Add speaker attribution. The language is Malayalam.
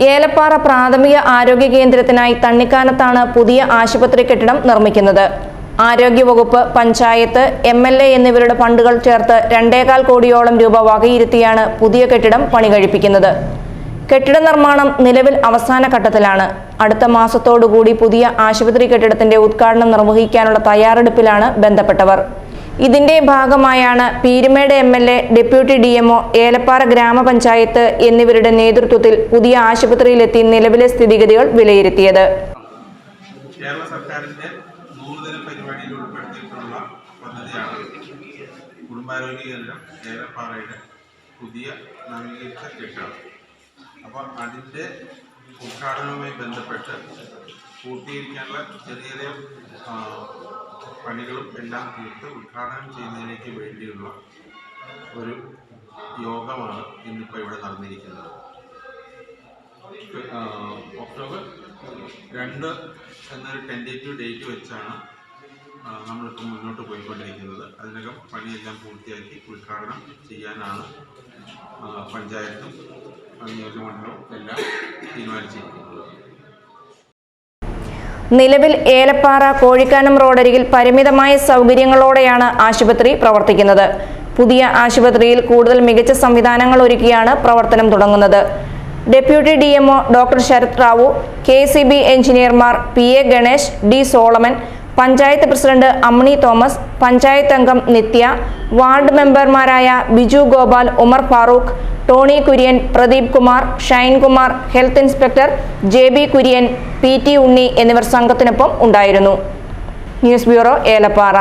Speaker 1: ഏലപ്പാറ പ്രാഥമിക ആരോഗ്യ കേന്ദ്രത്തിനായി തണ്ണിക്കാനത്താണ് പുതിയ ആശുപത്രി കെട്ടിടം നിർമ്മിക്കുന്നത്. ആരോഗ്യവകുപ്പ് പഞ്ചായത്ത് എം എൽ എ എന്നിവരുടെ ഫണ്ടുകൾ ചേർത്ത് രണ്ടേകാൽ കോടിയോളം രൂപ വകയിരുത്തിയാണ് പുതിയ കെട്ടിടം പണി കഴിപ്പിക്കുന്നത് കെട്ടിട നിർമ്മാണം നിലവിൽ അവസാന ഘട്ടത്തിലാണ്. അടുത്ത മാസത്തോടുകൂടി പുതിയ ആശുപത്രി കെട്ടിടത്തിന്റെ ഉദ്ഘാടനം നിർവഹിക്കാനുള്ള തയ്യാറെടുപ്പിലാണ് ബന്ധപ്പെട്ടവർ. ഇതിന്റെ ഭാഗമായാണ് Peermade M L A deputy D MO Elappara ഗ്രാമപഞ്ചായത്ത് എന്നിവരുടെ നേതൃത്വത്തിൽ പുതിയ ആശുപത്രിയിലെത്തി നിലവിലെ സ്ഥിതിഗതികൾ വിലയിരുത്തിയത്.
Speaker 2: കേരള അപ്പോൾ അതിന്റെ ഉദ്ഘാടനവുമായി ബന്ധപ്പെട്ട് പൂർത്തീകരിക്കാനുള്ള ചെറിയ ചെറിയ പണികളും എല്ലാം തീർത്ത് ഉദ്ഘാടനം ചെയ്യുന്നതിലേക്ക് വേണ്ടിയുള്ള ഒരു യോഗമാണ് ഇന്നിപ്പോൾ ഇവിടെ നടന്നിരിക്കുന്നത്. ഒക്ടോബർ രണ്ട് എന്നൊരു ടെന്റേറ്റീവ് ഡേറ്റ് വെച്ചാണ് നമ്മളിപ്പോൾ മുന്നോട്ട് പോയിക്കൊണ്ടിരിക്കുന്നത്. അതിനകം പണിയെല്ലാം പൂർത്തിയാക്കി ഉദ്ഘാടനം ചെയ്യാനാണ് പഞ്ചായത്തും നിയോജകമണ്ഡലവും എല്ലാം തീരുമാനിച്ചിരിക്കുന്നത്.
Speaker 1: നിലവിൽ ഏലപ്പാറ കോഴിക്കാനം റോഡരികിൽ പരിമിതമായ സൗകര്യങ്ങളോടെയാണ് ആശുപത്രി പ്രവർത്തിക്കുന്നത്. പുതിയ ആശുപത്രിയിൽ കൂടുതൽ മികച്ച സംവിധാനങ്ങൾ ഒരുക്കിയാണ് പ്രവർത്തനം തുടങ്ങുന്നത്. Deputy D doctor Sharath Rao K C B എഞ്ചിനീയർമാർ P A Ganesh D Solomon panchayat president Ammini Thomas panchayat അംഗം നിത്യ വാർഡ് മെമ്പർമാരായ Biju Gopal Umar Farooq Tony Kurian Pradeep Kumar Shine Kumar health inspector J B Kurian P T Unni എന്നിവർ സംഘത്തിനൊപ്പം ഉണ്ടായിരുന്നു. News bureau Elappara.